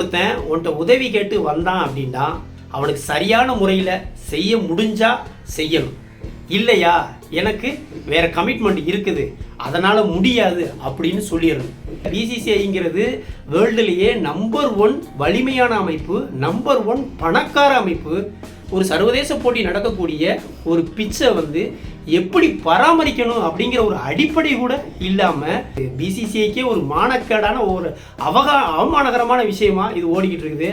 ஒருத்தன் உன்கிட்ட உதவி கேட்டு வந்தான் அப்படின்னா அவனுக்கு சரியான முறையில் செய்ய முடிஞ்சா செய்யணும். இல்லையா? எனக்கு வேற கமிட்மெண்ட் இருக்குது. அதனால் முடியாது அப்படின்னு சொல்லிடணும். பிசிசிஐங்கிறது வேர்ல்டுலேயே நம்பர் ஒன் வலிமையான அமைப்பு நம்பர் ஒன் பணக்கார அமைப்பு. ஒரு சர்வதேச போட்டி நடக்கக்கூடிய ஒரு பிச்சை வந்து எப்படி பராமரிக்கணும் அப்படிங்கிற ஒரு அடிப்படை கூட இல்லாமல் பிசிசிஐக்கே ஒரு மானக்கேடான ஒரு அவகா அவமானகரமான விஷயமா இது ஓடிக்கிட்டு இருக்குது.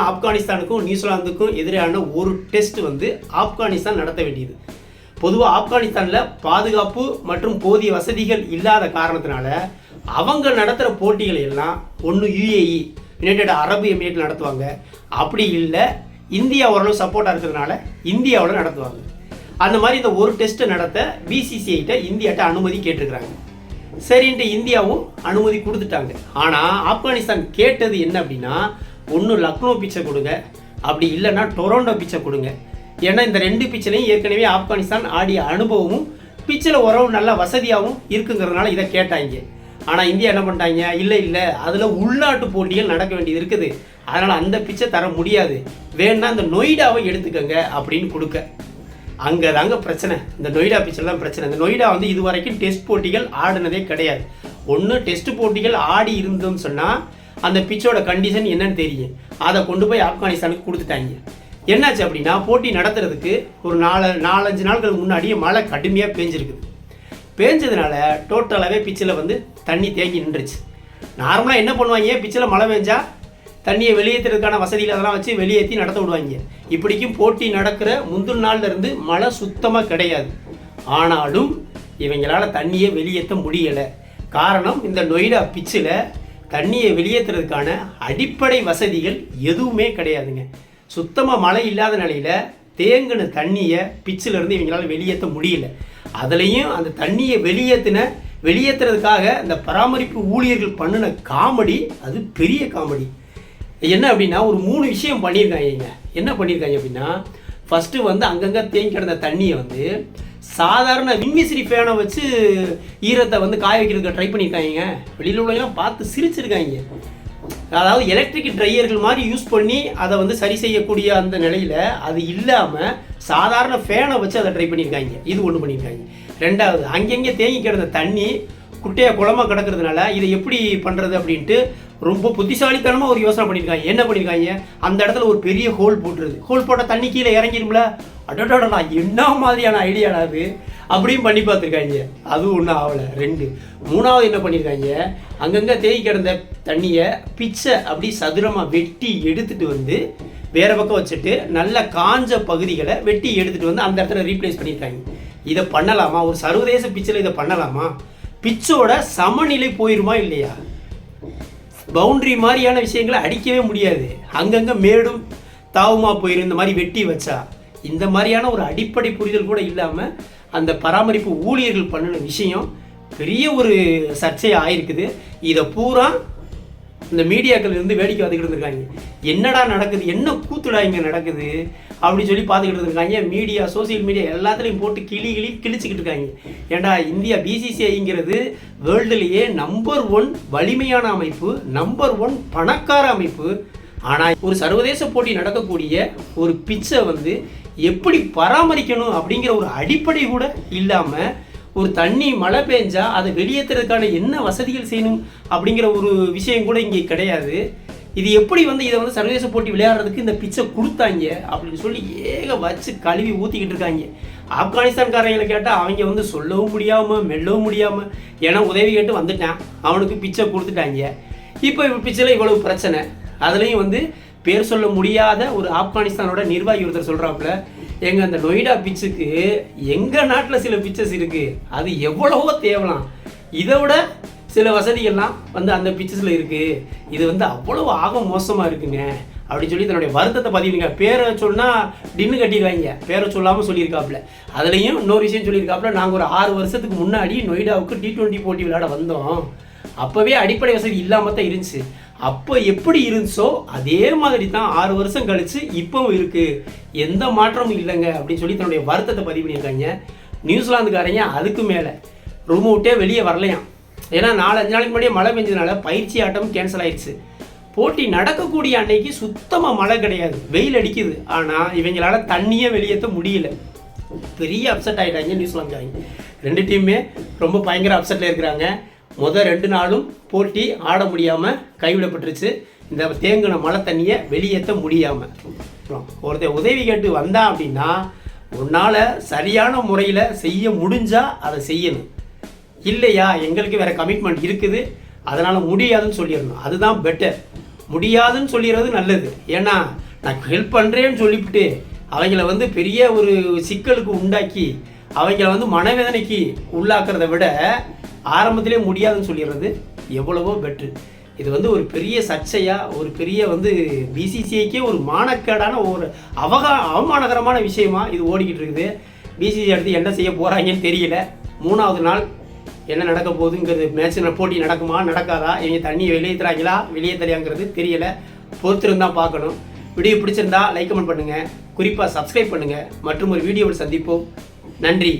ஆப்கானிஸ்தானுக்கும் நியூசிலாந்துக்கும் எதிரான ஒரு டெஸ்ட் வந்து ஆப்கானிஸ்தான் நடத்த வேண்டியது பொதுவாக ஆப்கானிஸ்தானில் பாதுகாப்பு மற்றும் போதிய வசதிகள் இல்லாத காரணத்தினால அவங்க நடத்துகிற போட்டிகளை எல்லாம் ஒன்று யுஏஇ யுனைடெட் அரபு எமிரேட் நடத்துவாங்க. அப்படி இல்லை இந்தியா ஓரளவு சப்போர்ட்டாக இருக்கிறதுனால இந்தியாவில் நடத்துவாங்க. அந்த மாதிரி இந்த ஒரு டெஸ்ட்டை நடத்த பிசிசிஐட்ட இந்தியாட்ட அனுமதி கேட்டிருக்கிறாங்க. சரின்ட்டு இந்தியாவும் அனுமதி கொடுத்துட்டாங்க. ஆனால் ஆப்கானிஸ்தான் கேட்டது என்ன அப்படின்னா ஒன்று லக்னோ பிச்சை கொடுங்க. அப்படி இல்லைன்னா டொரோண்டோ பிச்சை கொடுங்க. ஏன்னா இந்த ரெண்டு பிச்சிலையும் ஏற்கனவே ஆப்கானிஸ்தான் ஆடிய அனுபவமும் பிச்சில் உறவும் நல்ல வசதியாகவும் இருக்குங்கிறதுனால இதை கேட்டாங்க. ஆனால் இந்தியா என்ன பண்ணிட்டாங்க? இல்லை இல்லை. அதில் உள்நாட்டு போட்டிகள் நடக்க வேண்டியது இருக்குது. அதனால் அந்த பிச்சை தர முடியாது. வேணா அந்த நொய்டாவை எடுத்துக்கங்க அப்படின்னு கொடுக்க. அங்கே தாங்க பிரச்சனை. இந்த நொய்டா பிச்சில் தான் பிரச்சனை. இந்த நொய்டா வந்து இது வரைக்கும் டெஸ்ட் போட்டிகள் ஆடினதே கிடையாது. ஒன்று டெஸ்ட் போட்டிகள் ஆடி இருந்தோம்னு சொன்னால் அந்த பிச்சோட கண்டிஷன் என்னன்னு தெரியும். அதை கொண்டு போய் ஆப்கானிஸ்தானுக்கு கொடுத்துட்டாங்க. என்னாச்சு அப்படின்னா போட்டி நடத்துறதுக்கு ஒரு நாலு நாலஞ்சு நாட்கள் முன்னாடியே மழை கடுமையாக பேஞ்சிருக்குது. பேஞ்சதுனால டோட்டலாகவே பிச்சில் வந்து தண்ணி தேங்கி நின்றுச்சு. நார்மலாக என்ன பண்ணுவாங்க? பிச்சில் மழை பெஞ்சால் தண்ணியை வெளியேற்றுறதுக்கான வசதிகள் அதெல்லாம் வச்சு வெளியேற்றி நடத்த விடுவாங்க. இப்படிக்கும் போட்டி நடக்கிற முந்தின நாள்ல இருந்து மழை சுத்தமாக கிடையாது. ஆனாலும் இவங்களால் தண்ணியை வெளியேற்ற முடியலை. காரணம் இந்த நொய்டா பிச்சில் தண்ணியை வெளியேற்றுறதுக்கான அடிப்படை வசதிகள் எதுவுமே கிடையாதுங்க. சுத்தமாக மழை இல்லாத நிலையில் தேங்கின தண்ணியை பிச்சிலேருந்து இவங்களால் வெளியேற்ற முடியல. அதுலேயும் அந்த தண்ணியை வெளியேற்றின வெளியேற்றுறதுக்காக இந்த பராமரிப்பு ஊழியர்கள் பண்ணின காமெடி அது பெரிய காமெடி. என்ன அப்படின்னா ஒரு மூணு விஷயம் பண்ணியிருக்காங்க என்ன பண்ணியிருக்காங்க அப்படின்னா ஃபஸ்ட்டு வந்து அங்கங்கே தேங்கி கிடந்த தண்ணியை வந்து சாதாரண விண்விசிறி ஃபேனை வச்சு ஈரத்தை வந்து காய வைக்கிறதுக்கு ட்ரை பண்ணியிருக்காங்க வெளியில் உள்ளவங்களாம் பார்த்து சிரிச்சிருக்காங்க. அதாவது எலக்ட்ரிக் ட்ரையர்கள் மாதிரி யூஸ் பண்ணி அதை வந்து சரி செய்யக்கூடிய அந்த நிலையில் அது இல்லாமல் சாதாரண ஃபேனை வச்சு அதை ட்ரை பண்ணியிருக்காங்க. இது ஒன்று பண்ணியிருக்காங்க. ரெண்டாவது அங்கங்கே தேங்கி கிடந்த தண்ணி குட்டையாக குளமாக கிடக்கிறதுனால இதை எப்படி பண்ணுறது அப்படின்ட்டு ரொம்ப புத்திசாலித்தனமாக ஒரு யோசனை பண்ணியிருக்காங்க. என்ன பண்ணியிருக்காங்க? அந்த இடத்துல ஒரு பெரிய ஹோல் போட்டுருது. ஹோல் போட்டால் தண்ணி கீழே இறங்கிடும்ல. அடடடா என்ன மாதிரியான ஐடியாடா அது? அப்படியும் பண்ணி பார்த்துருக்காங்க. அதுவும் ஒன்றும் ஆகலை. ரெண்டு. மூணாவது என்ன பண்ணியிருக்காங்க அங்கங்கே தேய் கிடந்த தண்ணியை பிச்சை அப்படி சதுரமாக வெட்டி எடுத்துகிட்டு வந்து வேறு பக்கம் வச்சுட்டு நல்ல காஞ்ச பகுதிகளை வெட்டி எடுத்துகிட்டு வந்து அந்த இடத்துல ரீப்ளேஸ் பண்ணியிருக்காங்க இதை பண்ணலாமா? ஒரு சர்வதேச பிச்சில் இதை பண்ணலாமா? பிச்சோட சமநிலை போயிருமா இல்லையா? பவுண்ட்ரி மாதிரியான விஷயங்களை அடிக்கவே முடியாது. அங்கங்கே மேடும் தாவுமா போயிரு இந்த மாதிரி வெட்டி வச்சா. இந்த மாதிரியான ஒரு அடிப்படை புரிதல் கூட இல்லாமல் அந்த பராமரிப்பு ஊழியர்கள் பண்ணின விஷயம் பெரிய ஒரு சர்ச்சை ஆயிருக்குது. இதை பூரா இந்த மீடியாக்கள் இருந்து வேடிக்கை பார்த்துக்கிட்டு இருந்திருக்காங்க. என்னடா நடக்குது? என்ன கூத்துடா இங்கே நடக்குது? அப்படின்னு சொல்லி பார்த்துக்கிட்டு இருந்திருக்காங்க. மீடியா சோசியல் மீடியா எல்லாத்துலேயும் போட்டு கிளி கிளி கிழிச்சிக்கிட்டு இருக்காங்க. ஏன்டா இந்தியா பிசிசிஐங்கிறது வேர்ல்டுலேயே நம்பர் ஒன் வலிமையான அமைப்பு நம்பர் ஒன் பணக்கார அமைப்பு. ஆனால் ஒரு சர்வதேச போட்டி நடக்கக்கூடிய ஒரு பிச்சை வந்து எப்படி பராமரிக்கணும் அப்படிங்கிற ஒரு அடிப்படை கூட இல்லாமல் ஒரு தண்ணி மழை பெஞ்சா அதை வெளியேற்றுறதுக்கான என்ன வசதிகள் செய்யணும் அப்படிங்கிற ஒரு விஷயம் கூட இங்கே கிடையாது. இது எப்படி வந்து இதை வந்து சர்வதேச போட்டி விளையாடுறதுக்கு இந்த பிச்சை கொடுத்தாங்க அப்படின்னு சொல்லி ஏக வச்சு கழுவி ஊற்றிக்கிட்டு இருக்காங்க. ஆப்கானிஸ்தான்காரங்களை கேட்டால் அவங்க வந்து சொல்லவும் முடியாமல் மெல்லவும் முடியாமல் ஏன்னா உதவி கேட்டு வந்துட்டான். அவனுக்கு பிச்சை கொடுத்துட்டாங்க. இப்போ பிச்சையில் இவ்வளவு பிரச்சனை. அதுலேயும் வந்து பேர் சொல்ல முடியாத ஒரு ஆப்கானிஸ்தானோட நிர்வாகி ஒருத்தர் சொல்கிறாப்புல எங்கள் அந்த நொய்டா பிச்சுக்கு எங்கள் நாட்டில் சில பிச்சஸ் இருக்குது அது எவ்வளவோ தேவலாம். இதை விட சில வசதிகள்லாம் வந்து அந்த பிச்சஸில் இருக்குது இது வந்து அவ்வளோ ஆக மோசமாக இருக்குங்க. அப்படின்னு சொல்லி தன்னுடைய வருத்தத்தை பதிவுங்க பேரை சொன்னால் டின்னு கட்டிடுவாங்க. பேரை சொல்லாமல் சொல்லியிருக்காப்புல. அதுலேயும் இன்னொரு விஷயம் சொல்லியிருக்காப்புல நாங்கள் ஒரு ஆறு வருஷத்துக்கு முன்னாடி நொய்டாவுக்கு டி ட்வெண்ட்டி போட்டி விளையாட வந்தோம். அப்போவே அடிப்படை வசதி இல்லாமல் தான் இருந்துச்சு. அப்போ எப்படி இருந்துச்சோ அதே மாதிரி தான் ஆறு வருஷம் கழித்து இப்போவும் இருக்குது எந்த மாற்றமும் இல்லைங்க அப்படின்னு சொல்லி தன்னுடைய வருத்தத்தை பதிவு பண்ணியிருக்காங்க. நியூசிலாந்துக்காரங்க அதுக்கு மேலே. ரூம் விட்டே வெளியே வரலையாம். ஏன்னா நாலு அஞ்சு நாளைக்கு முன்னாடியே மழை பெஞ்சதுனால பயிற்சி ஆட்டம் கேன்சல் ஆயிடுச்சு. போட்டி நடக்கக்கூடிய அன்னைக்கு சுத்தமாக மழை கிடையாது. வெயில் அடிக்குது. ஆனால் இவங்களால தண்ணியே வெளியேற்ற முடியல. பெரிய அப்செட் ஆகிட்டாங்க நியூசிலாந்துக்காரங்க. ரெண்டு டீமுமே ரொம்ப பயங்கர அப்செட்டில் இருக்கிறாங்க. முதல் ரெண்டு நாளும் போட்டி ஆட முடியாமல் கைவிடப்பட்டுருச்சு. இந்த தேங்கின மழை தண்ணியை வெளியேற்ற முடியாமல் ஒருத்தன் உதவி கேட்டு வந்தான் அப்படின்னா உன்னால் சரியான முறையில் செய்ய முடிஞ்சால் அதை செய்யணும். இல்லையா? எங்களுக்கு வேறு கமிட்மெண்ட் இருக்குது. அதனால் முடியாதுன்னு சொல்லிடணும். அதுதான் பெட்டர் முடியாதுன்னு சொல்லிடுறது நல்லது. ஏன்னா நான் ஹெல்ப் பண்ணுறேன்னு சொல்லிவிட்டு அவங்கள வந்து பெரிய ஒரு சிக்கலுக்கு உண்டாக்கி அவங்கள வந்து மனவேதனைக்கு உள்ளாக்குறத விட ஆரம்பத்திலே முடியாதுன்னு சொல்லிடுறது எவ்வளவோ பெட்ரு இது வந்து ஒரு பெரிய சர்ச்சையாக ஒரு பெரிய வந்து பிசிசிஐக்கே ஒரு மானக்கேடான ஒரு அவகா அவமானகரமான விஷயமா இது ஓடிக்கிட்டு இருக்குது. பிசிசி அடுத்து என்ன செய்ய போகிறாங்கன்னு தெரியல. மூணாவது நாள் என்ன நடக்க போகுதுங்கிறது மேட்ச் போட்டி நடக்குமா நடக்காதா இவங்க தண்ணியை வெளியேற்றுறாங்களா வெளியேற்றலையாங்கிறது தெரியலை. பொறுத்திருந்தான் பார்க்கணும். வீடியோ பிடிச்சிருந்தா லைக் கமெண்ட் பண்ணுங்கள் குறிப்பாக சப்ஸ்கிரைப் பண்ணுங்கள் மற்றும் ஒரு வீடியோவில் சந்திப்போம். நன்றி.